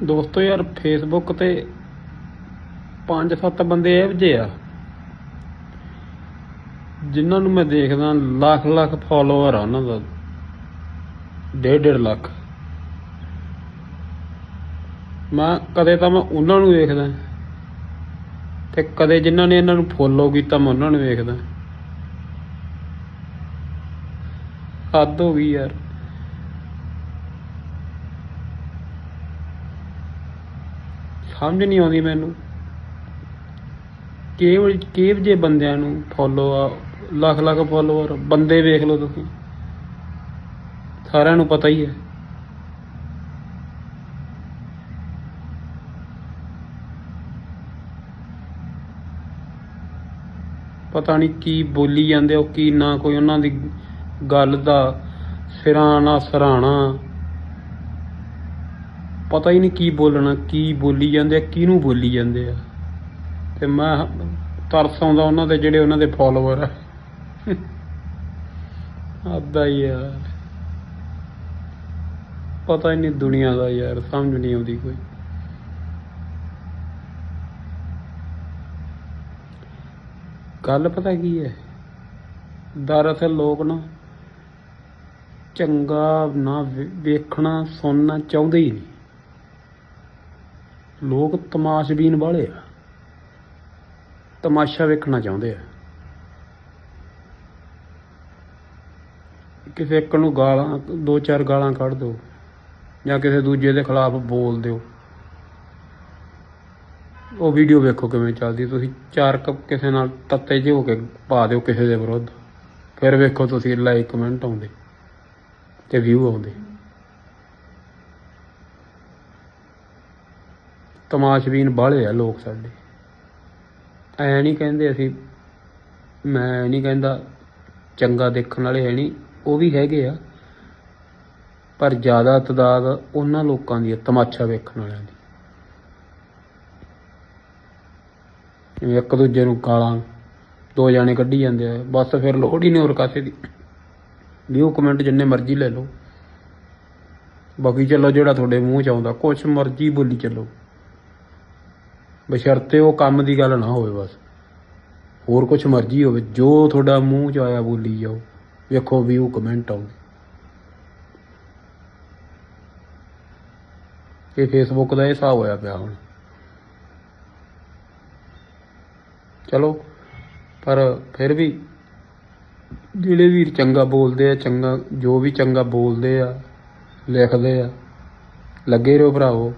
ਦੋਸਤੋ ਯਾਰ ਫੇਸਬੁੱਕ ਤੇ ਪੰਜ ਸੱਤ ਬੰਦੇ ਇਹੋ ਜਿਹੇ ਆ, ਜਿਨ੍ਹਾਂ ਨੂੰ ਮੈਂ ਦੇਖਦਾ ਲੱਖ ਲੱਖ ਫਾਲੋਅਰ ਆ ਉਹਨਾਂ ਦਾ, ਡੇਢ ਡੇਢ ਲੱਖ। ਮੈਂ ਕਦੇ ਤਾਂ ਮੈਂ ਉਹਨਾਂ ਨੂੰ ਵੇਖਦਾ, ਤੇ ਕਦੇ ਜਿਨ੍ਹਾਂ ਨੇ ਇਹਨਾਂ ਨੂੰ ਫੋਲੋ ਕੀਤਾ ਮੈਂ ਉਹਨਾਂ ਨੂੰ ਵੇਖਦਾ। ਹੱਦ ਹੋ ਗਈ ਯਾਰ। ਸਮਝ ਨਹੀਂ ਆਉਂਦੀ ਮੈਨੂੰ। ਕਿਹੜੇ ਕਿਹੋ ਜਿਹੇ ਬੰਦਿਆਂ ਨੂੰ ਫੋਲੋ ਆ, ਲੱਖ ਲੱਖ ਫੋਲੋਅਰ ਬੰਦੇ ਵੇਖ ਲਓ ਤੁਸੀਂ। ਸਾਰਿਆਂ ਨੂੰ ਪਤਾ ਹੀ ਹੈ। ਪਤਾ ਨਹੀਂ ਕੀ ਬੋਲੀ ਜਾਂਦੇ ਉਹ ਕੀ ਨਾ ਕੋਈ ਉਹਨਾਂ ਦੀ ਗੱਲ ਦਾ ਸਿਰਾਂ ਨਾ ਸਰਾਣਾ। ਪਤਾ ਹੀ ਨਹੀਂ ਕੀ ਬੋਲਣਾ, ਕੀ ਬੋਲੀ ਜਾਂਦੇ ਆ, ਕਿਹਨੂੰ ਬੋਲੀ ਜਾਂਦੇ ਆ। ਤੇ ਮੈਂ ਤਰਸ ਆਉਂਦਾ ਉਹਨਾਂ ਦੇ ਜਿਹੜੇ ਉਹਨਾਂ ਦੇ ਫਾਲੋਅਰ ਆ। ਆਦਾ ਯਾਰ ਪਤਾ ਹੀ ਨਹੀਂ ਦੁਨੀਆ ਦਾ ਯਾਰ, ਸਮਝ ਨਹੀਂ ਆਉਂਦੀ ਕੋਈ। ਗੱਲ ਪਤਾ ਕੀ ਹੈ? ਦਰਅਸਲ ਲੋਕ ਨਾ ਚੰਗਾ ਨਾ ਵੇਖਣਾ, ਸੁਣਨਾ ਚਾਹੁੰਦੇ ਹੀ ਨਹੀਂ। ਲੋਕ ਤਮਾਸ਼ਬੀਨ ਵਾਲੇ ਆ। ਤਮਾਸ਼ਾ ਵੇਖਣਾ ਚਾਹੁੰਦੇ ਆ। ਕਿਸੇ ਇੱਕ ਨੂੰ ਗਾਲਾਂ, ਦੋ ਚਾਰ ਗਾਲਾਂ ਕੱਢ ਦਿਓ ਜਾਂ ਕਿਸੇ ਦੂਜੇ ਦੇ ਖਿਲਾਫ ਬੋਲ ਦਿਓ। ਉਹ ਵੀਡੀਓ ਵੇਖੋ ਕਿਵੇਂ ਚੱਲਦੀ ਤੁਸੀਂ ਚਾਰ ਕੱਪ ਕਿਸੇ ਨਾਲ ਤੱਤੇ ਜਿਹੇ ਹੋ ਕੇ ਪਾ ਦਿਓ ਕਿਸੇ ਦੇ ਵਿਰੁੱਧ। ਫਿਰ ਵੇਖੋ ਤੁਸੀਂ ਲਾਈਕ ਕਮੈਂਟ ਆਉਂਦੇ ਤੇ ਵਿਊ ਆਉਂਦੇ। ਤਮਾਸ਼ਬੀਨ ਬਾਹਲੇ ਆ ਲੋਕ ਸਾਡੇ। ਐ ਨਹੀਂ ਕਹਿੰਦੇ ਅਸੀਂ, ਮੈਂ ਨਹੀਂ ਕਹਿੰਦਾ ਚੰਗਾ ਦੇਖਣ ਵਾਲੇ ਹੈ ਨਹੀਂ, ਉਹ ਵੀ ਹੈਗੇ ਆ। ਪਰ ਜ਼ਿਆਦਾ ਤਦਾਦ ਉਹਨਾਂ ਲੋਕਾਂ ਦੀ ਹੈ ਤਮਾਸ਼ਾ ਵੇਖਣ ਵਾਲਿਆਂ ਦੀ। ਜਿਵੇਂ ਇੱਕ ਦੂਜੇ ਨੂੰ ਗਾਲਾਂ ਦੋ ਜਾਣੇ ਕੱਢੀ ਜਾਂਦੇ ਆ, ਬਸ ਫਿਰ ਲੋੜ ਹੀ ਨਹੀਂ ਹੋਰ ਕਾਸੇ ਦੀ। ਵਿਊ ਕਮੈਂਟ ਜਿੰਨੇ ਮਰਜ਼ੀ ਲੈ ਲਓ। ਬਾਕੀ ਚੱਲੋ ਜਿਹੜਾ ਤੁਹਾਡੇ ਮੂੰਹ ਚ ਆਉਂਦਾ, ਕੁਛ ਮਰਜ਼ੀ ਬੋਲੀ ਚੱਲੋ। ਬਸ਼ਰਤੇ ਉਹ ਕੰਮ ਦੀ ਗੱਲ ਨਾ ਹੋਵੇ ਬਸ। ਹੋਰ ਕੁਛ ਮਰਜ਼ੀ ਹੋਵੇ। ਜੋ ਤੁਹਾਡਾ ਮੂੰਹ ਚ ਆਇਆ ਬੋਲੀ ਜਾਓ। ਵੇਖੋ ਵਿਊ ਕਮੈਂਟ ਆਉਂਦੇ ਇਹ ਫੇਸਬੁੱਕ ਦਾ ਇਹ ਹਿਸਾਬ ਹੋਇਆ ਪਿਆ ਹੁਣ। ਚਲੋ, ਪਰ ਫਿਰ ਵੀ ਜਿਹੜੇ ਵੀਰ ਚੰਗਾ ਬੋਲਦੇ ਆ, ਚੰਗਾ, ਜੋ ਵੀ ਚੰਗਾ ਬੋਲਦੇ ਆ, ਲਿਖਦੇ ਆ, ਲੱਗੇ ਰਹੋ ਭਰਾਵੋ।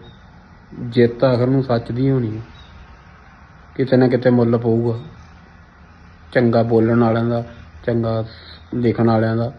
ਜਿੱਤ ਆਖਰ ਨੂੰ ਸੱਚ ਦੀ ਹੋਣੀ ਹੈ ਕਿਤੇ ਨਾ ਕਿਤੇ ਮੁੱਲ ਪਊਗਾ। ਚੰਗਾ ਬੋਲਣ ਵਾਲਿਆਂ ਦਾ ਚੰਗਾ ਲਿਖਣ ਵਾਲਿਆਂ ਦਾ।